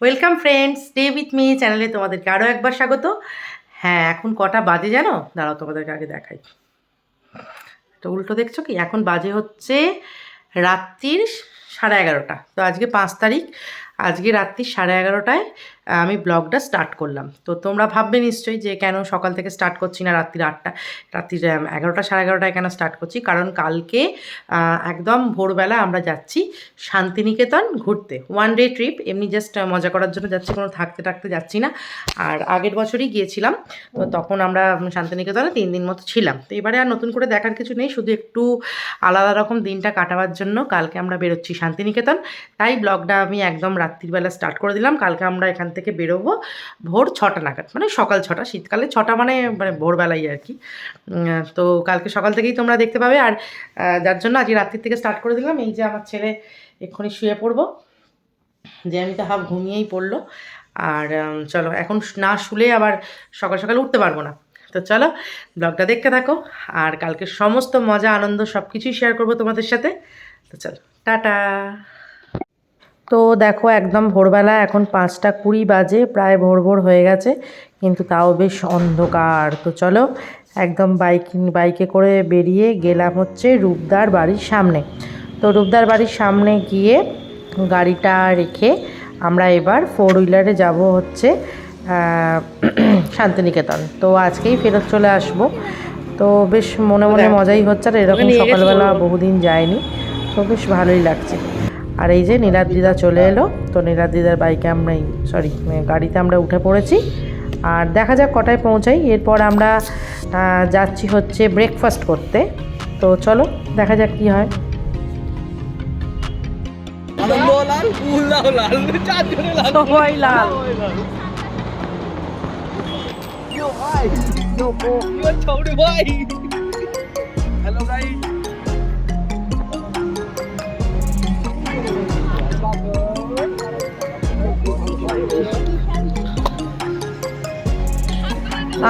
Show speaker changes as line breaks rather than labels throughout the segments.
Welcome friends day with me চ্যানেলে তোমাদেরকে আরও একবার স্বাগত। হ্যাঁ এখন কটা বাজে জানো? দাঁড়াও, তোমাদেরকে আগে দেখাই। তো উল্টো দেখছ কি? এখন বাজে হচ্ছে রাত্রির সাড়ে এগারোটা। তো আজকে পাঁচ তারিখ। আজকে রাত্রির সাড়ে এগারোটায় আমি ব্লগটা স্টার্ট করলাম। তো তোমরা ভাববে নিশ্চয়ই যে কেন সকাল থেকে স্টার্ট করছি না রাত্রির আটটা রাত্রির আম, এগারোটা সাড়ে এগারোটায় কেন স্টার্ট করছি? কারণ কালকে একদম ভোরবেলা আমরা যাচ্ছি শান্তিনিকেতন ঘুরতে। ওয়ান ডে ট্রিপ এমনি জাস্ট মজা করার জন্য যাচ্ছি কোনো থাকতে থাকতে যাচ্ছি না। আর আগের বছরই গিয়েছিলাম তো তখন আমরা শান্তিনিকেতনে তিন দিন মতো ছিলাম। তো এবারে আর নতুন করে দেখার কিছু নেই শুধু একটু আলাদা রকম দিনটা কাটাবার জন্য কালকে আমরা বেরোচ্ছি শান্তিনিকেতন। তাই ব্লগটা আমি একদম রাত্রিবেলা স্টার্ট করে দিলাম। কালকে আমরা এখান থেকে বেরোবো ভোর ছটা নাগাদ মানে সকাল ছটা, শীতকালে ছটা মানে মানে ভোরবেলাই আর কি। তো কালকে সকাল থেকেই তোমরা দেখতে পাবে আর যার জন্য আজকে রাত্রির থেকে স্টার্ট করে দিলাম। এই যে আমার ছেলে এক্ষুনি শুয়ে পড়ব। যে আমি তো হাফ ঘুমিয়েই পড়ল। আর চলো এখন না শুলে আবার সকাল সকাল উঠতে পারব না। তো চলো ব্লগটা দেখতে থাকো। আর কালকে সমস্ত মজা, আনন্দ সব কিছুই শেয়ার করব তোমাদের সাথে। তো চলো, টাটা। তো দেখো একদম ভোরবেলা এখন পাঁচটা কুড়ি বাজে প্রায় ভোর ভোর হয়ে গেছে কিন্তু তাও বেশ অন্ধকার। তো চলো একদম বাইক বাইকে করে বেরিয়ে গেলাম হচ্ছে রূপদার বাড়ির সামনে। তো রূপদার বাড়ির সামনে গিয়ে গাড়িটা রেখে আমরা এবার ফোর হুইলারে যাব হচ্ছে শান্তিনিকেতন। তো আজকেই ফেরত চলে আসব। তো বেশ মনে মনে মজাই হচ্ছে আর এরকম সকালবেলা বহুদিন যায়নি তো বেশ ভালোই লাগছে। আর এই যে নীলাদ দিদা চলে এলো। তো নীলাদ দিদার বাইকে আমরা সরি গাড়িতে আমরা উঠে পড়েছি। আর দেখা যাক কটায় পৌঁছাই। এরপর আমরা যাচ্ছি হচ্ছে ব্রেকফাস্ট করতে। তো চলো, দেখা যাক কি হয়।
ভাই হ্যালো গাইস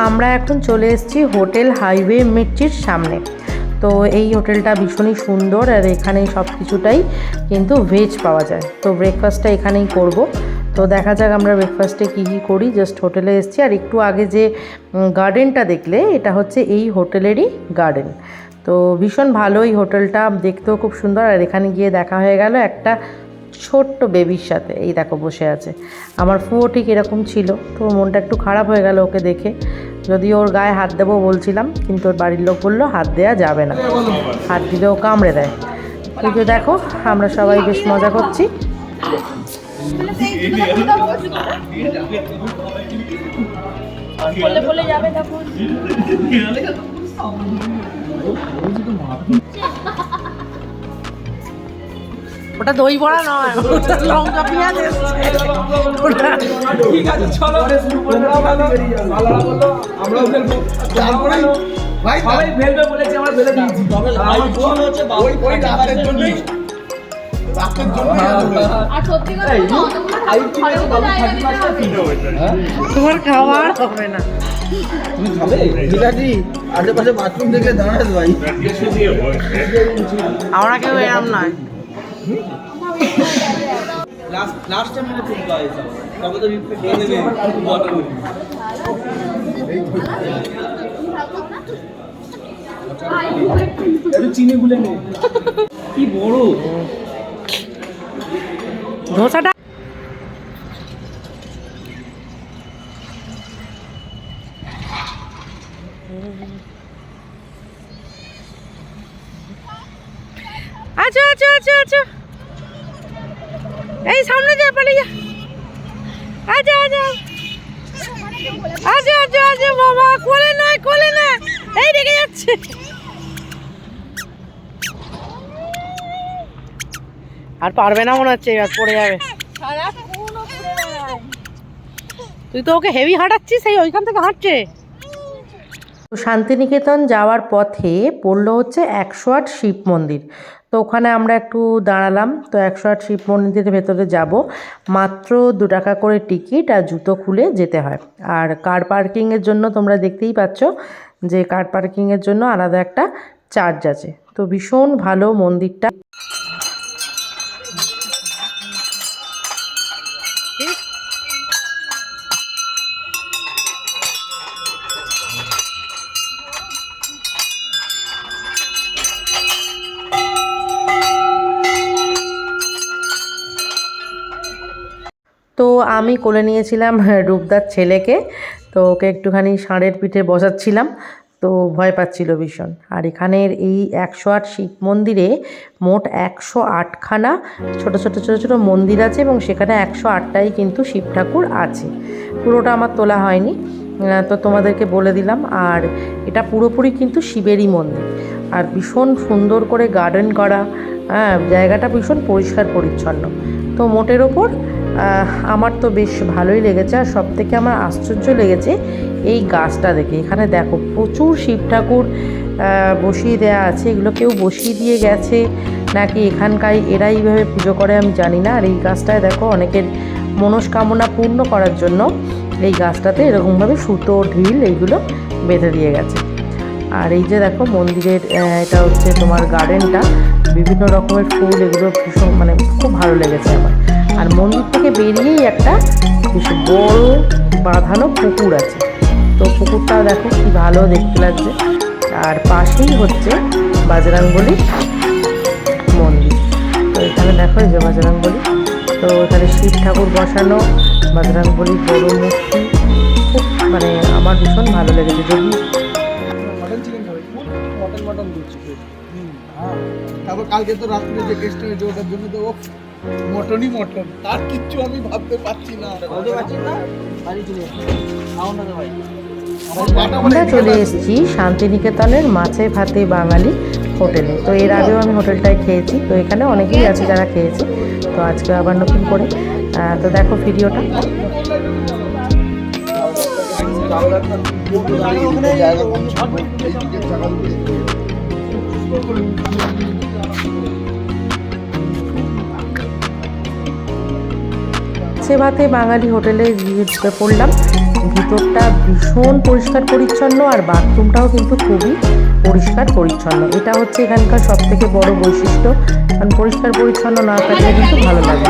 আমরা এখন চলে এসেছি হোটেল হাইওয়ে মির্চির সামনে। তো এই হোটেলটা ভীষণই সুন্দর আর এখানে সব কিছুটাই কিন্তু ভেজ পাওয়া যায়। তো ব্রেকফাস্টটা এখানেই করব। তো দেখা যাক আমরা ব্রেকফাস্টে কী কী করি। জাস্ট হোটেলে এসেছি। আর একটু আগে যে গার্ডেনটা দেখলে, এটা হচ্ছে এই হোটেলেরই গার্ডেন তো ভীষণ ভালো এই হোটেলটা, দেখতেও খুব সুন্দর। আর এখানে গিয়ে দেখা হয়ে গেল একটা ছোট্ট বেবির সাথে। এই দেখো বসে আছে। আমার ফুয়ো ঠিক এরকম ছিল। তো মনটা একটু খারাপ হয়ে গেল ওকে দেখে। যদি ওর গায়ে হাত দেবো বলছিলাম কিন্তু ওর বাড়ির লোক বলল হাত দেওয়া যাবে না। হাত দিলে ও কামড়ে দেয়। কিন্তু দেখো আমরা সবাই বেশ মজা করছি।
যাবে তখন।
ওটা দই বড়া নয় ওটা লঙ্কা পেঁয়াজ এসছে।
ঠিক আছে চলো। তারপরে ভাই সবাই ফেলবে বলেছে আমরা ফেলে দিয়েছি। তবে আমার ফোন হচ্ছে ওই ওই জন্যই
জায়গা দিতে হবে।
তোমার খাবার হবে না।
তুমি খাবে? আশেপাশে বাথরুম দেখলে দাঁড়াস ভাই।
আমরা কেউ এরম নয়।
লাস্ট লাস্ট টাইম মানে খুব গাইস তবে তো একটু চিনি গুলে নে। কি বড়?
ধোসাটা। এই সামনে যা, পালিয়ে আচ্ছা আচ্ছা আচ্ছা আচ্ছা আচ্ছা বাবা, কোলে নয়, কোলে না। এই রেগে যাচ্ছে। আর পারবে না মনে হচ্ছে, এবার পড়ে যাবে। তুই তো ওকে হেভি হাঁটাচ্ছিস, সেই ওইখান থেকে হাঁটছে। শান্তিনিকেতন যাওয়ার পথে পড়ল হচ্ছে একশো আট শিব মন্দির। তো ওখানে আমরা একটু দাঁড়ালাম, তো একশো আট শিব মন্দিরের ভেতরে যাব। মাত্র দু টাকা করে টিকিট আর জুতো খুলে যেতে হয়। আর কার পার্কিংয়ের জন্য তোমরা দেখতেই পাচ্ছ যে কার পার্কিংয়ের জন্য আলাদা একটা চার্জ আছে। তো ভীষণ ভালো মন্দিরটা। তো আমি কোলে নিয়েছিলাম রূপদার ছেলেকে, তো ওকে একটুখানি ষাঁড়ের পিঠে বসাচ্ছিলাম, তো ভয় পাচ্ছিল ভীষণ। আর এখানের এই একশো আট শিব মন্দিরে মোট একশো আটখানা ছোটো ছোটো ছোটো ছোটো মন্দির আছে এবং সেখানে একশো আটটাই কিন্তু শিব ঠাকুর আছে। পুরোটা আমার তোলা হয়নি তো তোমাদেরকে বলে দিলাম। আর এটা পুরোপুরি কিন্তু শিবেরই মন্দির। আর ভীষণ সুন্দর করে গার্ডেন করা হ্যাঁ জায়গাটা ভীষণ পরিষ্কার পরিচ্ছন্ন। তো মোটের ওপর আমার তো বেশ ভালোই লেগেছে আর সব থেকে আমার আশ্চর্য লেগেছে এই গাছটা দেখে। এখানে দেখো প্রচুর শিব ঠাকুর বসিয়ে দেওয়া আছে। এগুলো কেউ বসিয়ে দিয়ে গেছে নাকি এখানকার এরা এইভাবে পুজো করে আমি জানি না। আর এই গাছটায় দেখো অনেকের মনস্কামনা পূর্ণ করার জন্য এই গাছটাতে এরকমভাবে সুতো, ঢিল এইগুলো বেঁধে দিয়ে গেছে। আর এই যে দেখো মন্দিরের এটা হচ্ছে তোমার গার্ডেনটা বিভিন্ন রকমের ফুল, এগুলো ভীষণ মানে খুব ভালো লেগেছে আমার। আর মন্দির থেকে বেরিয়েই একটা বেশ বড় বাঁধানো পুকুর আছে। তো পুকুরটাও দেখো কি ভালো দেখতে লাগছে। আর পাশেই হচ্ছে বাজরাঙ্গলি মন্দির। তো এখানে দেখো যে বাজরাঙ্গলি। তো এখানে শিব ঠাকুর বসানো, বাজরাঙ্গলির বড় মূর্তি খুব মানে আমার ভীষণ ভালো লেগেছে। যদি
তারপর কালকে তো রাত্রে যে গেস্ট হয়েছে ওটার জন্য তো ও মটনই মটন। তার কিচ্ছু আমি ভাবতে পারছি না। ভাবতে পারছি না? বাড়ি চলে
আমরা চলে এসেছি শান্তিনিকেতনের মাছে ভাতে বাঙালি হোটেলে। তো এর আগেও আমি হোটেলটায় খেয়েছি। তো এখানে অনেকেই আছে যারা খেয়েছে। তো আজকে আবার নতুন করে। তো দেখো ভিডিওটা। মাছে ভাতে বাঙালি হোটেলে ঢুকে পড়লাম। ভিতরটা ভীষণ পরিষ্কার পরিচ্ছন্ন আর বাথরুমটাও কিন্তু খুবই পরিষ্কার পরিচ্ছন্ন। এটা হচ্ছে এখানকার সব থেকে বড় বৈশিষ্ট্য। কারণ পরিষ্কার পরিচ্ছন্ন না থাকলে কিন্তু ভালো লাগে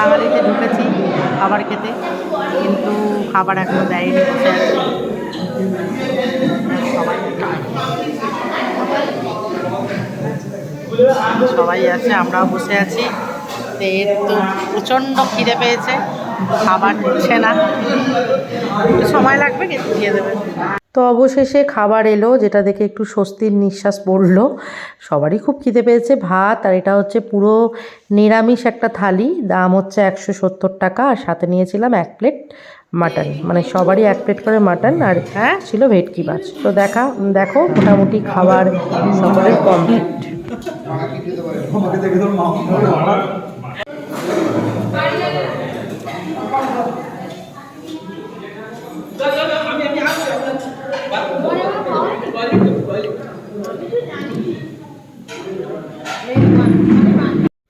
বাঙালিতে ঢুকেছি খাবার খেতে, কিন্তু খাবার এখনও দেয়নি। বসে সবাই আছে, আমরাও বসে আছি। তো এর তো প্রচণ্ড খিদে পেয়েছে, খাবার দিচ্ছে না। একটু সময় লাগবে, কিন্তু দিয়ে দেবে। তো অবশেষে খাবার এলো, যেটা দেখে একটু স্বস্তির নিঃশ্বাস পড়ল। সবারই খুব খিদে পেয়েছে ভাত, আর এটা হচ্ছে পুরো নিরামিষ একটা থালি। দাম হচ্ছে একশো সত্তর টাকা, আর সাথে নিয়েছিলাম এক প্লেট মাটন। মানে সবারই এক প্লেট করে মাটন, আর হ্যাঁ ছিল ভেটকি মাছ। তো দেখা, দেখো, মোটামুটি খাবার সকলের কমপ্লিট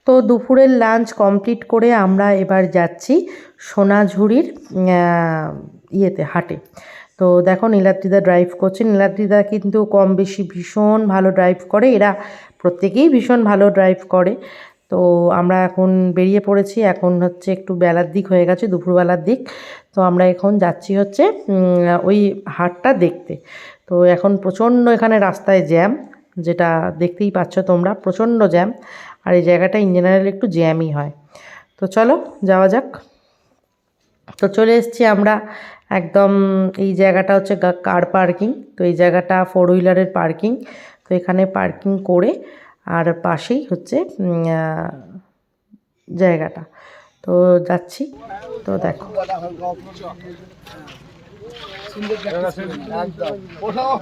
তো দুপুরের লাঞ্চ কমপ্লিট করে আমরা এবার যাচ্ছি সোনাঝুরির ইয়েতে, হাটে। তো দেখো, নীলাদ্রিদা ড্রাইভ করছে। নীলাদ্রিদা কিন্তু কম বেশি ভীষণ ভালো ড্রাইভ করে। এরা প্রত্যেকেই ভীষণ ভালো ড্রাইভ করে। তো আমরা এখন বেরিয়ে পড়েছি। এখন হচ্ছে একটু বেলার দিক হয়ে গেছে, দুপুরবেলার দিক। তো আমরা এখন যাচ্ছি হচ্ছে ওই হাটটা দেখতে। তো এখন প্রচণ্ড এখানে রাস্তায় জ্যাম, যেটা দেখতেই পাচ্ছ তোমরা, প্রচণ্ড জ্যাম। আর এই জায়গাটা ইন জেনারেল একটু জ্যামই হয়। তো চলো, যাওয়া যাক। তো চলে এসেছি আমরা একদম এই জায়গাটা হচ্ছে কার পার্কিং তো এই জায়গাটা ফোর হুইলারের পার্কিং তো এখানে পার্কিং করে আর পাশেই হচ্ছে জায়গাটা। তো যাচ্ছি তো দেখো।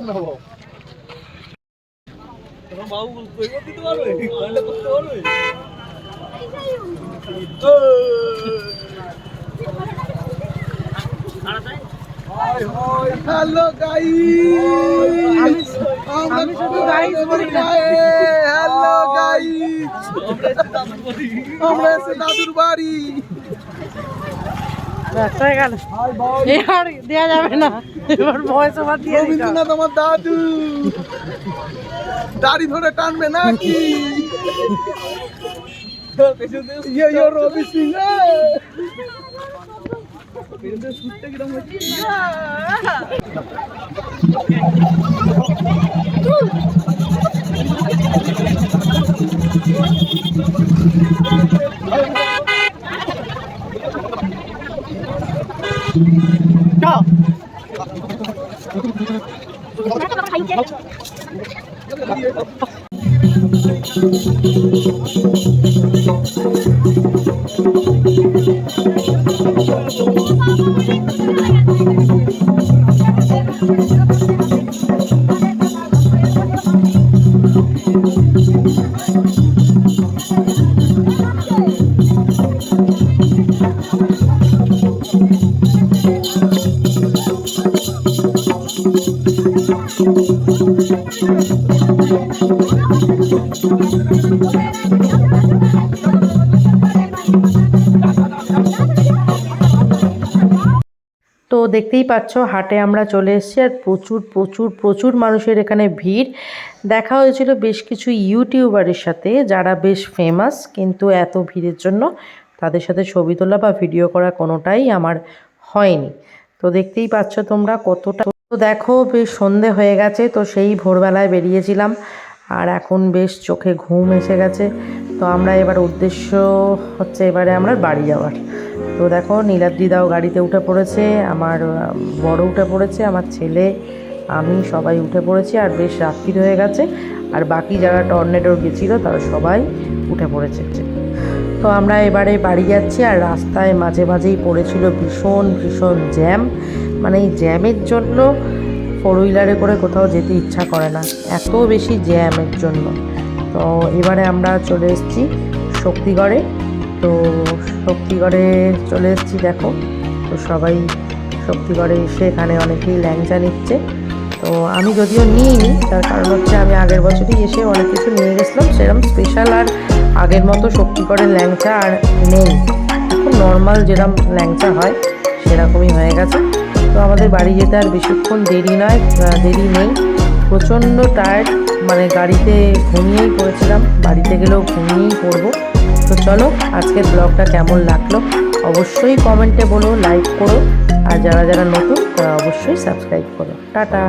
নেব হ্যালো গাইস আমি শুধু গাইস বলি হ্যালো গাইস। আমরা এসে দাদুর বাড়ি।
যাবে না। এবার ভয়েস ওভার দিয়ে দিতে হবে।
দাদু। দাড়ি ধরে টানবে না কি ইয়ে ইয়ে রবি সিং
맨날 손때기랑 하지. তো দেখতেই পাচ্ছ, হাটে আমরা চলে এসেছি আর প্রচুর প্রচুর প্রচুর মানুষের এখানে ভিড়। দেখা হয়েছিল বেশ কিছু ইউটিউবারের সাথে যারা বেশ ফেমাস কিন্তু এত ভিড়ের জন্য তাদের সাথে ছবি তোলা বা ভিডিও করা কোনোটাই আমার হয়নি। তো দেখতেই পাচ্ছ তোমরা কতটা তো দেখো, বেশ সন্ধে হয়ে গেছে, তো সেই ভোরবেলায় বেরিয়েছিলাম আর এখন বেশ চোখে ঘুম এসে গেছে। তো আমরা এবার উদ্দেশ্য হচ্ছে এবারে আমরা বাড়ি যাওয়ার। তো দেখো নীলাদ্রিদাও গাড়িতে উঠে পড়েছে, আমার বড় উঠে পড়েছে, আমার ছেলে, আমি সবাই উঠে পড়েছি, আর বেশ রাত্রি হয়ে গেছে, আর বাকি যারা টর্নেডোর গেছিল, তারা সবাই উঠে পড়েছে। তো আমরা এবারে বাড়ি যাচ্ছি, আর রাস্তায় মাঝে মাঝেই পড়েছিল ভীষণ ভীষণ জ্যাম। মানে এই জ্যামের জন্য ফোর হুইলারে করে কোথাও যেতে ইচ্ছা করে না, এত বেশি জ্যামের জন্য। তো এবারে আমরা চলে এসেছি শক্তিগড়ে। তো শক্তিগড়ে চলে এসেছি, দেখো। তো সবাই শক্তিগড়ে এসে এখানে অনেকেই ল্যাংচা নিচ্ছে। তো আমি যদিও নিইনি, তার কারণ হচ্ছে আমি আগের বছরই এসে অনেক কিছু নিয়ে গেছিলাম। সেরকম স্পেশাল আর আগের মতো শক্তিগড়ের ল্যাংচা আর নেই। এখন নর্মাল যেরকম ল্যাংচা হয়, সেরকমই হয়ে গেছে। তো আমাদের বাড়ি যেতে আর বেশিক্ষণ দেরি নয় দেরি নেই। প্রচণ্ড টায়ার্ড মানে গাড়িতে ঘুমিয়েই পড়েছিলাম। বাড়িতে গেলেও ঘুমিয়েই পড়ব। তো চলো আজকের ব্লগটা কেমন লাগল অবশ্যই কমেন্টে বলো লাইক করো। আর যারা যারা নতুন, তারা অবশ্যই সাবস্ক্রাইব করো। টাটা।